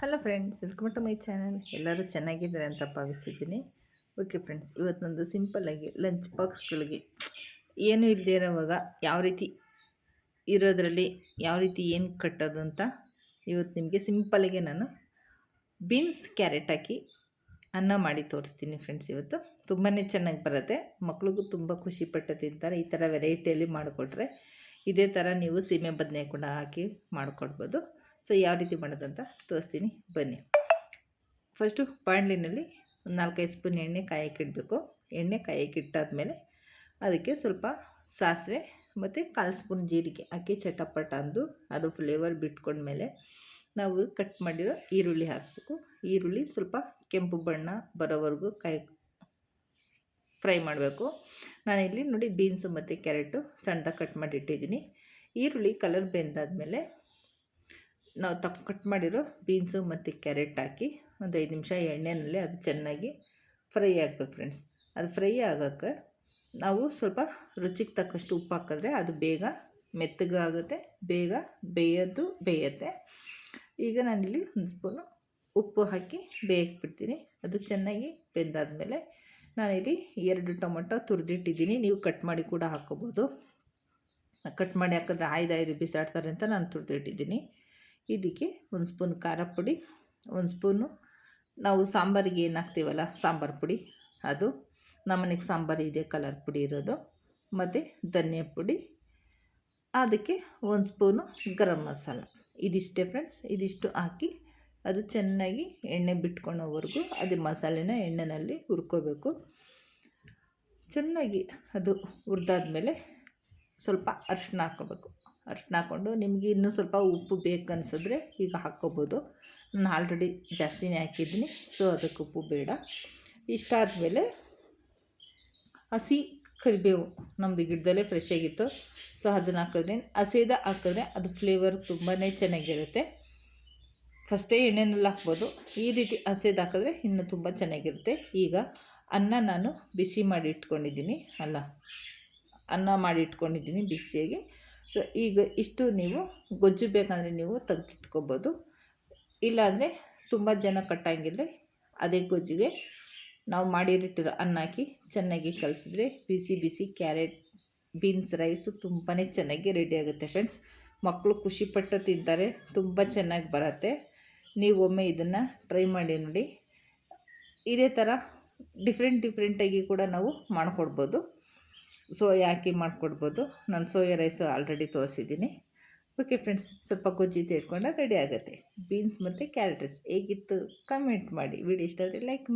Hello friends welcome to my channel ಎಲ್ಲರೂ ಚೆನ್ನಾಗಿದ್ದಾರೆ ಅಂತ ಭಾವಿಸಿದ್ದೀನಿ. ಓಕೆ ಫ್ರೆಂಡ್ಸ್ ಇವತ್ತೊಂದು ಸಿಂಪಲ್ಲಾಗಿ ಲಂಚ್ ಬಾಕ್ಸ್ಗಳಿಗೆ ಏನೂ ಇಲ್ಲದೆ ಇರೋವಾಗ ಯಾವ ರೀತಿ ಇರೋದ್ರಲ್ಲಿ ಯಾವ ರೀತಿ ಏನು ಕಟ್ಟೋದು ಅಂತ ಇವತ್ತು ನಿಮಗೆ ಸಿಂಪಲ್ಲಾಗಿ ನಾನು ಬೀನ್ಸ್ ಕ್ಯಾರೆಟ್ ಹಾಕಿ ಅನ್ನ ಮಾಡಿ ತೋರಿಸ್ತೀನಿ ಫ್ರೆಂಡ್ಸ್ ಇವತ್ತು. ತುಂಬಾ ಚೆನ್ನಾಗಿ ಬರುತ್ತೆ. ಮಕ್ಳಿಗೂ ತುಂಬ ಖುಷಿಪಟ್ಟು ತಿಂತಾರೆ. ಈ ಥರ ವೆರೈಟಿಯಲ್ಲಿ ಮಾಡಿಕೊಟ್ರೆ ಇದೇ ಥರ ನೀವು ಸೀಮೆ ಬದನೆ ಕೂಡ ಹಾಕಿ ಮಾಡಿಕೊಡ್ಬೋದು. ಸೊ ಯಾವ ರೀತಿ ಮಾಡೋದಂತ ತೋರಿಸ್ತೀನಿ. ಬನ್ನಿ. ಫಸ್ಟು ಬಾಣಲಿನಲ್ಲಿ ಒಂದು ನಾಲ್ಕೈದು ಸ್ಪೂನ್ ಎಣ್ಣೆ ಕಾಯಕ್ಕಿಡಬೇಕು ಎಣ್ಣೆ ಕಾಯಕ್ಕಿಟ್ಟಾದ್ಮೇಲೆ ಅದಕ್ಕೆ ಸ್ವಲ್ಪ ಸಾಸಿವೆ ಮತ್ತು ಕಾಲು ಸ್ಪೂನ್ ಜೀರಿಗೆ ಹಾಕಿ ಚಟಪಟ ಅಂದು ಅದು ಫ್ಲೇವರ್ ಬಿಟ್ಕೊಂಡ್ಮೇಲೆ ನಾವು ಕಟ್ ಮಾಡಿರೋ ಈರುಳ್ಳಿ ಹಾಕಬೇಕು. ಈರುಳ್ಳಿ ಸ್ವಲ್ಪ ಕೆಂಪು ಬಣ್ಣ ಬರೋವರೆಗೂ ಕಾಯಿ ಫ್ರೈ ಮಾಡಬೇಕು. ನಾನಿಲ್ಲಿ ನೋಡಿ ಬೀನ್ಸು ಮತ್ತು ಕ್ಯಾರೆಟು ಸಣ್ಣದಾಗಿ ಕಟ್ ಮಾಡಿ ಇಟ್ಟಿದ್ದೀನಿ. ಈರುಳ್ಳಿ ಕಲರ್ ಬೆಂದಾದಮೇಲೆ ನಾವು ತಕ್ಕ ಕಟ್ ಮಾಡಿರೋ ಬೀನ್ಸು ಮತ್ತು ಕ್ಯಾರೆಟ್ ಹಾಕಿ ಒಂದು ಐದು ನಿಮಿಷ ಎಣ್ಣೆಯಲ್ಲಿ ಅದು ಚೆನ್ನಾಗಿ ಫ್ರೈ ಆಗಬೇಕು ಫ್ರೆಂಡ್ಸ್. ಅದು ಫ್ರೈ ಆಗೋಕ್ಕೆ ನಾವು ಸ್ವಲ್ಪ ರುಚಿಗೆ ತಕ್ಕಷ್ಟು ಉಪ್ಪು ಹಾಕಿದ್ರೆ ಅದು ಬೇಗ ಮೆತ್ತಗಾಗುತ್ತೆ, ಬೇಗ ಬೇಯೋದು ಬೇಯುತ್ತೆ. ಈಗ ನಾನಿಲ್ಲಿ ಒಂದು ಸ್ಪೂನು ಉಪ್ಪು ಹಾಕಿ ಬೇಯಕ್ಕೆ ಬಿಡ್ತೀನಿ ಅದು ಚೆನ್ನಾಗಿ ಬೆಂದಾದಮೇಲೆ ನಾನಿಲ್ಲಿ ಎರಡು ಟೊಮೊಟೊ ತುರಿದಿಟ್ಟಿದ್ದೀನಿ. ನೀವು ಕಟ್ ಮಾಡಿ ಕೂಡ ಹಾಕ್ಕೋಬೋದು. ಕಟ್ ಮಾಡಿ ಹಾಕಿದ್ರೆ ಆಯ್ದಾಯ್ದು ಆಯ್ದು ಬಿಸಾಡ್ತಾರೆ ಅಂತ ನಾನು ತುರಿದಿಟ್ಟಿದ್ದೀನಿ. ಇದಕ್ಕೆ ಒಂದು ಸ್ಪೂನ್ ಖಾರ ಪುಡಿ, ಒಂದು ಸ್ಪೂನು ನಾವು ಸಾಂಬಾರಿಗೆ ಏನು ಹಾಕ್ತೀವಲ್ಲ ಸಾಂಬಾರು ಪುಡಿ. ಅದು ನಮ್ಮನೆಗೆ ಸಾಂಬಾರು ಇದೆ, ಕಲರ್ ಪುಡಿ ಇರೋದು. ಮತ್ತು ಧನಿಯಾ ಪುಡಿ. ಅದಕ್ಕೆ ಒಂದು ಸ್ಪೂನು ಗರಂ ಮಸಾಲ. ಇದಿಷ್ಟೇ ಫ್ರೆಂಡ್ಸ್, ಇದಿಷ್ಟು ಹಾಕಿ ಅದು ಚೆನ್ನಾಗಿ ಎಣ್ಣೆ ಬಿಟ್ಕೊಳ್ಳೋವರೆಗೂ ಅದು ಮಸಾಲೆನ ಎಣ್ಣೆಯಲ್ಲಿ ಹುರ್ಕೋಬೇಕು. ಚೆನ್ನಾಗಿ ಅದು ಹುರಿದಾದ್ಮೇಲೆ ಸ್ವಲ್ಪ ಅರಿಶಿನ ಹಾಕ್ಕೋಬೇಕು. ಅರಿಶಿನ ಹಾಕ್ಕೊಂಡು ನಿಮಗೆ ಇನ್ನೂ ಸ್ವಲ್ಪ ಉಪ್ಪು ಬೇಕು ಅನಿಸಿದ್ರೆ ಈಗ ಹಾಕ್ಕೋಬೋದು. ನಾನು ಆಲ್ರೆಡಿ ಜಾಸ್ತಿನೇ ಹಾಕಿದ್ದೀನಿ, ಸೊ ಅದಕ್ಕೆ ಉಪ್ಪು ಬೇಡ. ಇಷ್ಟಾದಮೇಲೆ ಹಸಿ ಕರಿಬೇವು ನಮ್ಮದು ಗಿಡದಲ್ಲೇ ಫ್ರೆಶ್ ಆಗಿತ್ತು. ಸೊ ಅದನ್ನು ಹಾಕಿದ್ರೆ, ಹಸಿದ ಹಾಕಿದ್ರೆ ಅದು ಫ್ಲೇವರ್ ತುಂಬಾ ಚೆನ್ನಾಗಿರುತ್ತೆ. ಫಸ್ಟೇ ಎಣ್ಣೆನಲ್ಲಿ ಹಾಕ್ಬೋದು. ಈ ರೀತಿ ಹಸಿದು ಹಾಕಿದ್ರೆ ಇನ್ನೂ ತುಂಬ ಚೆನ್ನಾಗಿರುತ್ತೆ. ಈಗ ಅನ್ನ ನಾನು ಬಿಸಿ ಮಾಡಿ ಇಟ್ಕೊಂಡಿದ್ದೀನಿ, ಅಲ್ಲ. ಅನ್ನ ಮಾಡಿ ಇಟ್ಕೊಂಡಿದ್ದೀನಿ ಬಿಸಿಯಾಗಿ. ಸೊ ಈಗ ಇಷ್ಟು ನೀವು ಗೊಜ್ಜು ಬೇಕಂದರೆ ನೀವು ತೆಗೆದಿಟ್ಕೋಬೋದು. ಇಲ್ಲಾಂದರೆ ತುಂಬ ಜನ ಕಟ್ಟಂಗಿದ್ರೆ ಅದೇ ಗೊಜ್ಜಿಗೆ ನಾವು ಮಾಡಿರಿಟ್ಟಿರೋ ಅನ್ನ ಹಾಕಿ ಚೆನ್ನಾಗಿ ಕಲಿಸಿದ್ರೆ ಬಿಸಿ ಬಿಸಿ ಕ್ಯಾರೆಟ್, ಬೀನ್ಸ್, ರೈಸು ತುಂಬಾ ಚೆನ್ನಾಗಿ ರೆಡಿ ಆಗುತ್ತೆ ಫ್ರೆಂಡ್ಸ್. ಮಕ್ಕಳು ಖುಷಿಪಟ್ಟು ತಿಂತಾರೆ, ತುಂಬ ಚೆನ್ನಾಗಿ ಬರುತ್ತೆ. ನೀವು ಒಮ್ಮೆ ಇದನ್ನು ಟ್ರೈ ಮಾಡಿ ನೋಡಿ. ಇದೇ ಥರ ಡಿಫ್ರೆಂಟ್ ಡಿಫ್ರೆಂಟಾಗಿ ಕೂಡ ನಾವು ಮಾಡಿಕೊಡ್ಬೋದು. ಸೋಯಾ ಹಾಕಿ ಮಾಡಿಕೊಡ್ಬೋದು. ನಾನು ಸೋಯಾ ರೈಸು ಆಲ್ರೆಡಿ ತೋರಿಸಿದ್ದೀನಿ ಓಕೆ ಫ್ರೆಂಡ್ಸ್ ಸ್ವಲ್ಪ ಗೊಜ್ಜಿ ತಿಳ್ಕೊಂಡಾಗ ರೆಡಿ ಆಗುತ್ತೆ. ಬೀನ್ಸ್ ಮತ್ತು ಕ್ಯಾರೆಟ್ ರೈಸ್ ಹೇಗಿತ್ತು? ಕಮೆಂಟ್ ಮಾಡಿ. ವಿಡಿಯೋ ಇಷ್ಟ ಆದರೆ ಲೈಕ್